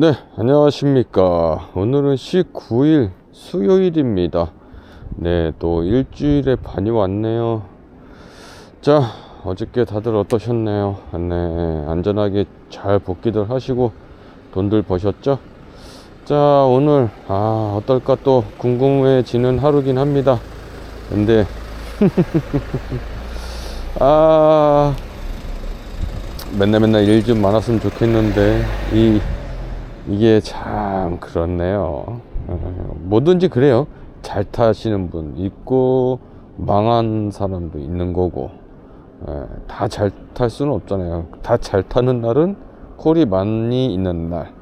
네, 안녕하십니까. 오늘은 19일 수요일입니다. 네, 또 일주일에 반이 왔네요. 자, 어저께 다들 어떠셨나요? 네, 안전하게 잘 복귀들 하시고 돈들 버셨죠? 자, 오늘, 아, 어떨까 또 궁금해지는 하루긴 합니다. 근데, 아, 맨날 맨날 일 좀 많았으면 좋겠는데, 이, 이게 참 그렇네요. 어, 뭐든지 그래요. 잘 타시는 분 있고 망한 사람도 있는 거고 다 잘 탈 수는 없잖아요. 다 잘 타는 날은 콜이 많이 있는 날.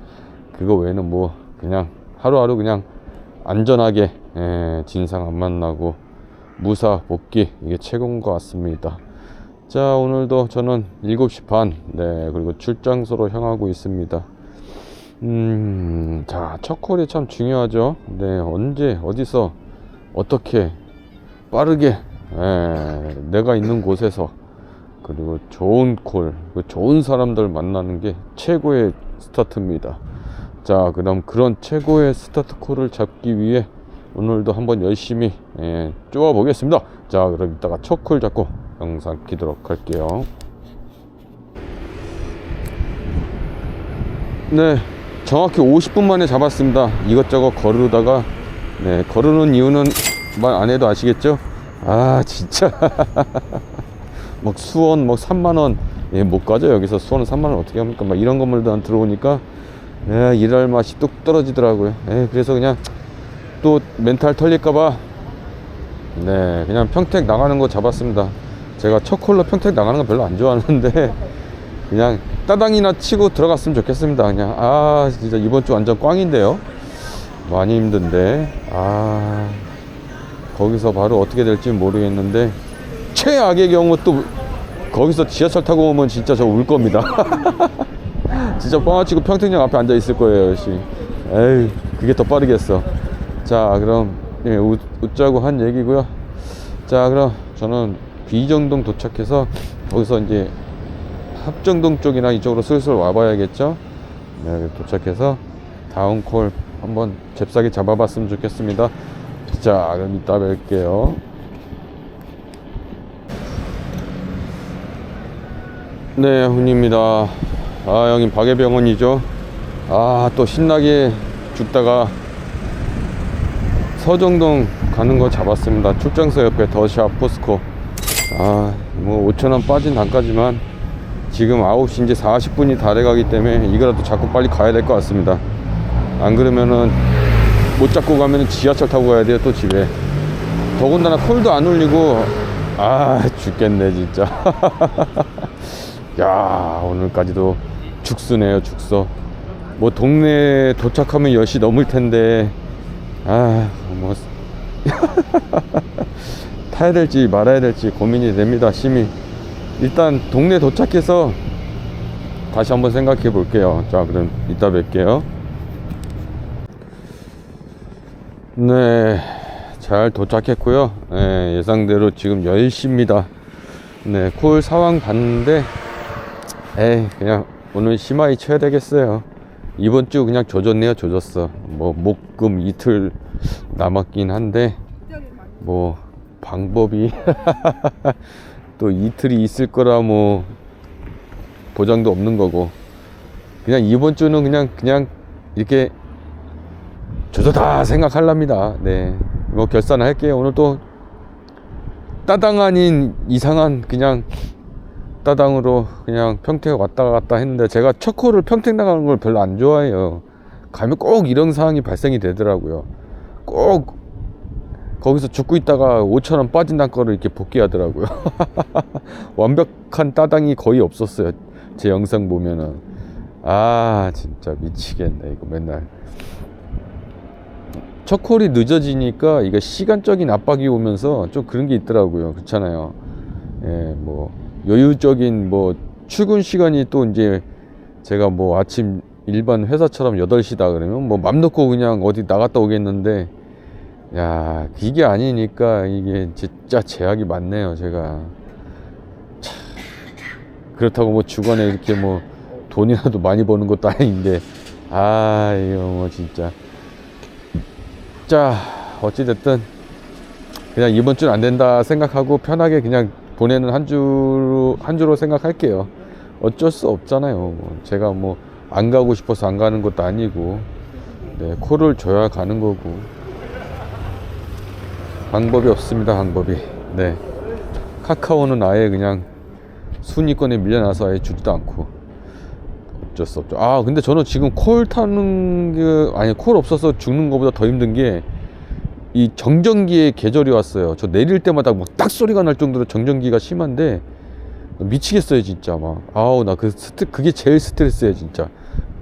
그거 외에는 뭐 그냥 하루하루 그냥 안전하게 예, 진상 안 만나고 무사 복귀 이게 최고인 것 같습니다. 자 오늘도 저는 7시 반 네, 그리고 출장소로 향하고 있습니다. 음, 자, 첫 콜이 참 중요하죠. 네, 언제, 어디서, 어떻게, 빠르게, 예, 내가 있는 곳에서, 그리고 좋은 콜, 그 좋은 사람들 만나는 게 최고의 스타트입니다. 자, 그럼 그런 최고의 스타트 콜을 잡기 위해 오늘도 한번 열심히 예, 쪼아 보겠습니다. 자, 그럼 이따가 첫 콜 잡고 영상 키도록 할게요. 네, 정확히 50분 만에 잡았습니다. 이것저것 거르다가 네, 거르는 이유는 말 안 해도 아시겠죠? 아, 진짜. 막 수원 막 3만 원. 예, 못 가죠. 여기서 수원 3만 원 어떻게 합니까? 막 이런 건물도 안 들어오니까 예, 일할 맛이 뚝 떨어지더라고요. 예, 그래서 그냥 또 멘탈 털릴까봐 네, 그냥 평택 나가는 거 잡았습니다. 제가 첫 콜로 평택 나가는 거 별로 안 좋아하는데 그냥 따당이나 치고 들어갔으면 좋겠습니다. 그냥 아 진짜 이번 주 완전 꽝인데요. 많이 힘든데 아 거기서 바로 어떻게 될지 모르겠는데 최악의 경우 또 거기서 지하철 타고 오면 진짜 저 울 겁니다. 진짜 뻥아치고 평택역 앞에 앉아 있을 거예요, 역시. 에이, 그게 더 빠르겠어. 자, 그럼 예, 웃, 웃자고 한 얘기고요. 자, 그럼 저는 비정동 도착해서 거기서 이제 합정동 쪽이나 이쪽으로 슬슬 와봐야겠죠. 네, 도착해서 다운 콜 한번 잽싸게 잡아봤으면 좋겠습니다. 자, 그럼 이따 뵐게요. 네, 훈입니다. 아, 여긴 박예병원이죠. 아, 또 신나게 죽다가 서정동 가는 거 잡았습니다. 출장소 옆에 더샵 포스코. 아, 뭐 5천원 빠진 단가지만 지금 9시 이제 40분이 다 돼가기 때문에 이거라도 자꾸 빨리 가야 될 것 같습니다. 안 그러면은 못 잡고 가면은 지하철 타고 가야 돼요, 또 집에. 더군다나 콜도 안 울리고, 아, 죽겠네, 진짜. 야, 오늘까지도 죽수네요, 죽서. 뭐, 동네 도착하면 10시 넘을 텐데, 아, 뭐, 타야 될지 말아야 될지 고민이 됩니다, 심히. 일단 동네 도착해서 다시 한번 생각해 볼게요. 자, 그럼 이따 뵐게요. 네, 잘 도착했고요. 네, 예상대로 지금 10시입니다. 네, 콜 상황 봤는데, 에이, 그냥 오늘 심하게 쳐야 되겠어요. 이번 주 그냥 조졌네요, 조졌어. 뭐, 목 금 이틀 남았긴 한데, 뭐, 방법이. 또 이틀이 있을 거라 뭐 보장도 없는 거고 그냥 이번 주는 그냥 그냥 이렇게 조조다 생각할랍니다. 네. 뭐 결산할게요. 오늘 또 따당 아닌 이상한 그냥 따당으로 그냥 평택 왔다 갔다 했는데 제가 첫 코를 평택 나가는 걸 별로 안 좋아해요. 가면 꼭 이런 상황이 발생이 되더라고요. 꼭 거기서 죽고 있다가 5천원 빠진다는 거를 이렇게 복귀하더라고요. 완벽한 따당이 거의 없었어요. 제 영상 보면은. 아, 진짜 미치겠네. 이거 맨날. 첫 콜이 늦어지니까 이게 시간적인 압박이 오면서 좀 그런 게 있더라고요. 그렇잖아요. 예, 뭐, 여유적인 뭐, 출근 시간이 또 이제 제가 뭐 아침 일반 회사처럼 8시다 그러면 뭐 맘 놓고 그냥 어디 나갔다 오겠는데 야, 이게 아니니까 이게 진짜 제약이 많네요, 제가. 참, 그렇다고 뭐 주간에 이렇게 뭐 돈이라도 많이 버는 것도 아닌데, 아 이거 뭐 진짜. 자 어찌됐든 그냥 이번 주는 안 된다 생각하고 편하게 그냥 보내는 한 주로 한 주로 생각할게요. 어쩔 수 없잖아요 뭐. 제가 뭐 안 가고 싶어서 안 가는 것도 아니고. 네 코를 줘야 가는 거고 방법이 없습니다 방법이 네 카카오는 아예 그냥 순위권에 밀려나서 아예 주지도 않고 어쩔 수 없죠. 아, 근데 저는 지금 콜 타는 게, 아니, 콜 없어서 죽는 것보다 더 힘든 게, 이 정전기의 계절이 왔어요. 저 내릴 때마다 막딱 소리가 날 정도로 정전기가 심한데, 미치겠어요, 진짜. 막. 아우, 나 그 스트, 그게 제일 스트레스예요, 진짜.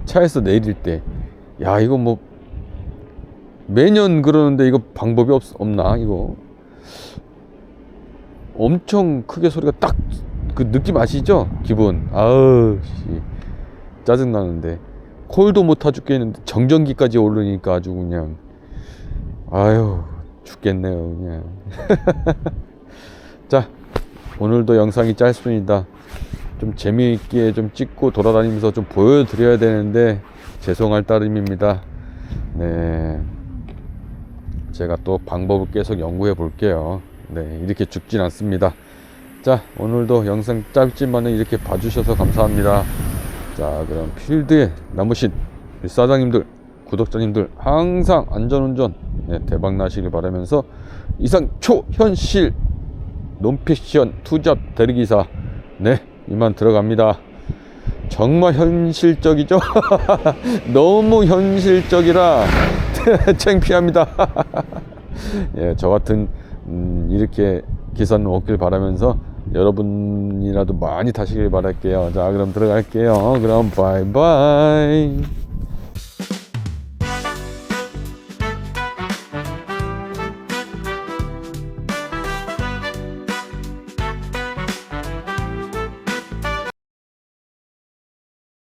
차에서 내릴 때. 야, 이거 뭐, 매년 그러는데 이거 방법이 없, 없나, 이거. 엄청 크게 소리가 딱 그 느낌 아시죠? 기분. 아우, 씨. 짜증나는데. 콜도 못타 죽겠는데 정전기까지 오르니까 아주 그냥. 아유, 죽겠네요, 그냥. 자, 오늘도 영상이 짧습니다. 좀 재미있게 좀 찍고 돌아다니면서 좀 보여드려야 되는데 죄송할 따름입니다. 네. 제가 또 방법을 계속 연구해 볼게요. 네, 이렇게 죽진 않습니다. 자, 오늘도 영상 짧지만은 이렇게 봐주셔서 감사합니다. 자, 그럼 필드에 남으신 사장님들, 구독자님들 항상 안전운전 네, 대박 나시길 바라면서 이상 초현실 논픽션 투잡 대리기사 네 이만 들어갑니다. 정말 현실적이죠? 너무 현실적이라 창피합니다. 예, 저 같은 음, 이렇게 기사는 없길 바라면서 여러분이라도 많이 타시길 바랄게요. 자, 그럼 들어갈게요. 그럼 바이바이.